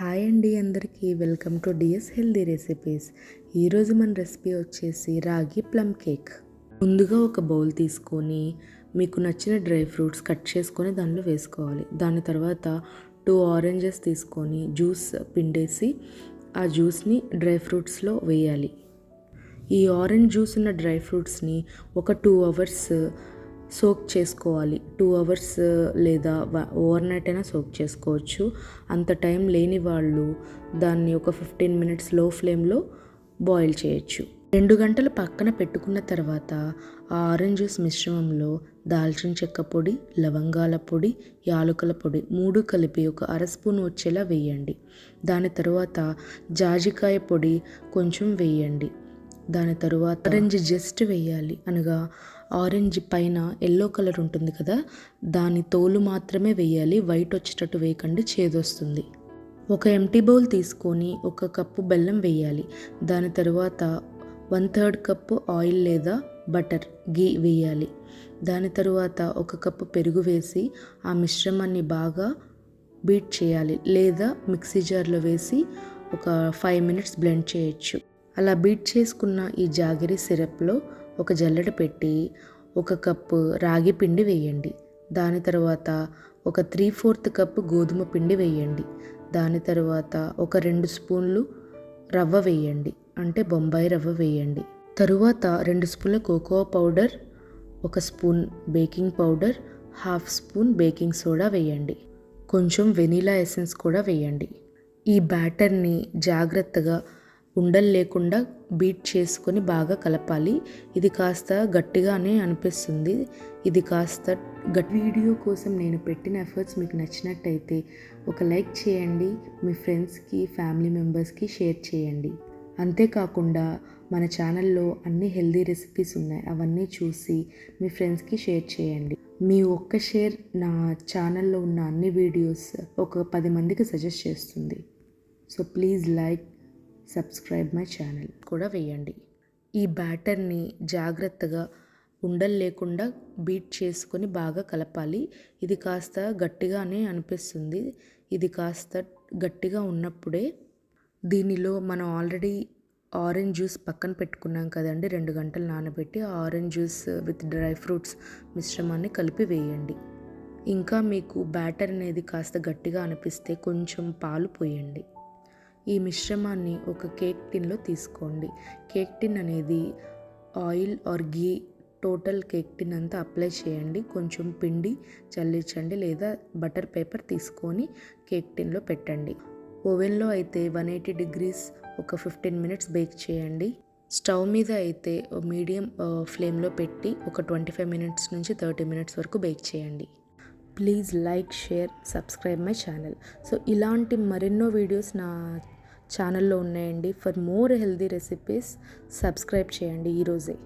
Hi అండి అందరికీ. Welcome to DS healthy recipes. ఈరోజు మన రెసిపీ వచ్చేసి రాగి ప్లమ్ కేక్. ముందుగా ఒక బౌల్ తీసుకొని మీకు నచ్చిన డ్రై ఫ్రూట్స్ కట్ చేసుకొని దానిలో వేసుకోవాలి. దాని తర్వాత టూ ఆరెంజెస్ తీసుకొని జ్యూస్ పిండేసి ఆ జ్యూస్ని డ్రై ఫ్రూట్స్లో వేయాలి. ఈ ఆరెంజ్ జ్యూస్ ఉన్న డ్రై ఫ్రూట్స్ని ఒక టూ అవర్స్ సోక్ చేసుకోవాలి. టూ అవర్స్ లేదా ఓవర్ నైట్ అయినా సోక్ చేసుకోవచ్చు. అంత టైం లేని వాళ్ళు దాన్ని ఒక ఫిఫ్టీన్ మినిట్స్లో ఫ్లేమ్లో బాయిల్ చేయొచ్చు. రెండు గంటలు పక్కన పెట్టుకున్న తర్వాత ఆ ఆరెంజ్ జ్యూస్ మిశ్రమంలో దాల్చిన చెక్క పొడి లవంగాల పొడి యాలకుల పొడి మూడు కలిపి ఒక అర స్పూన్ వచ్చేలా వేయండి. దాని తర్వాత జాజికాయ పొడి కొంచెం వేయండి. దాని తరువాత ఆరెంజ్ జస్ట్ వేయాలి అనగా ఆరెంజ్ పైన ఎల్లో కలర్ ఉంటుంది కదా దాని తోలు మాత్రమే వేయాలి వైట్ వచ్చేటట్టు వేయకండి చేదొస్తుంది ఒక ఎంటీ బౌల్ తీసుకొని ఒక కప్పు బెల్లం వేయాలి. దాని తరువాత వన్ థర్డ్ కప్పు ఆయిల్ లేదా బటర్ గీ వేయాలి. దాని తరువాత ఒక కప్పు పెరుగు వేసి ఆ మిశ్రమాన్ని బాగా బీట్ చేయాలి లేదా మిక్సీ జార్లో వేసి ఒక ఫైవ్ మినిట్స్ బ్లెండ్ చేయొచ్చు. అలా బీట్ చేసుకున్న ఈ జాగిరి సిరప్లో ఒక జల్లెడ పెట్టి ఒక కప్పు రాగి పిండి వేయండి. దాని తర్వాత ఒక త్రీ ఫోర్త్ కప్పు గోధుమ పిండి వేయండి. దాని తర్వాత ఒక రెండు స్పూన్లు రవ్వ వేయండి. అంటే బొంబాయి రవ్వ వేయండి. తరువాత రెండు స్పూన్ల కోకో పౌడర్ ఒక spoon baking powder half spoon baking soda వేయండి. కొంచెం వెనీలా ఎసెన్స్ కూడా వేయండి. ఈ బ్యాటర్ని జాగ్రత్తగా ఉండలు లేకుండా బీట్ చేసుకొని బాగా కలపాలి. ఇది కాస్త గట్టిగానే అనిపిస్తుంది. ఇది కాస్త గట్ వీడియో కోసం నేను పెట్టిన ఎఫర్ట్స్ మీకు నచ్చినట్టయితే ఒక లైక్ చేయండి. మీ ఫ్రెండ్స్కి ఫ్యామిలీ మెంబర్స్కి షేర్ చేయండి. అంతేకాకుండా మన ఛానల్లో అన్ని హెల్దీ రెసిపీస్ ఉన్నాయి. అవన్నీ చూసి మీ ఫ్రెండ్స్కి షేర్ చేయండి. మీ ఒక్క షేర్ నా ఛానల్లో ఉన్న అన్ని వీడియోస్ ఒక పది మందికి సజెస్ట్ చేస్తుంది. So please like subscribe my channel కూడా వేయండి. ఈ బ్యాటర్ని జాగ్రత్తగా ఉండలు లేకుండా బీట్ చేసుకొని బాగా కలపాలి. ఇది కాస్త గట్టిగానే అనిపిస్తుంది. ఇది కాస్త గట్టిగా ఉన్నప్పుడే దీనిలో మనం ఆల్రెడీ ఆరెంజ్ జ్యూస్ పక్కన పెట్టుకున్నాం కదండి రెండు గంటలు నానబెట్టి orange juice with dry fruits మిశ్రమాన్ని కలిపి వేయండి. ఇంకా మీకు బ్యాటర్ అనేది కాస్త గట్టిగా అనిపిస్తే కొంచెం పాలు పోయండి. ఈ మిశ్రమాన్ని ఒక కేక్ టిన్లో తీసుకోండి. కేక్ టిన్ అనేది oil or ghee total cake tin అంతా అప్లై చేయండి. కొంచెం పిండి చల్లించండి లేదా బటర్ పేపర్ తీసుకొని కేక్ టిన్లో పెట్టండి. ఓవెన్లో అయితే వన్ ఎయిటీ డిగ్రీస్ ఒక ఫిఫ్టీన్ మినిట్స్ బేక్ చేయండి. స్టవ్ మీద అయితే మీడియం ఫ్లేమ్లో పెట్టి ఒక ట్వంటీ ఫైవ్ మినిట్స్ నుంచి థర్టీ మినిట్స్ వరకు బేక్ చేయండి. Please like share subscribe my channel so ఇలాంటి మరెన్నో వీడియోస్ నా ఛానల్లో ఉన్నాయండి. For more healthy recipes subscribe చేయండి ఈరోజే.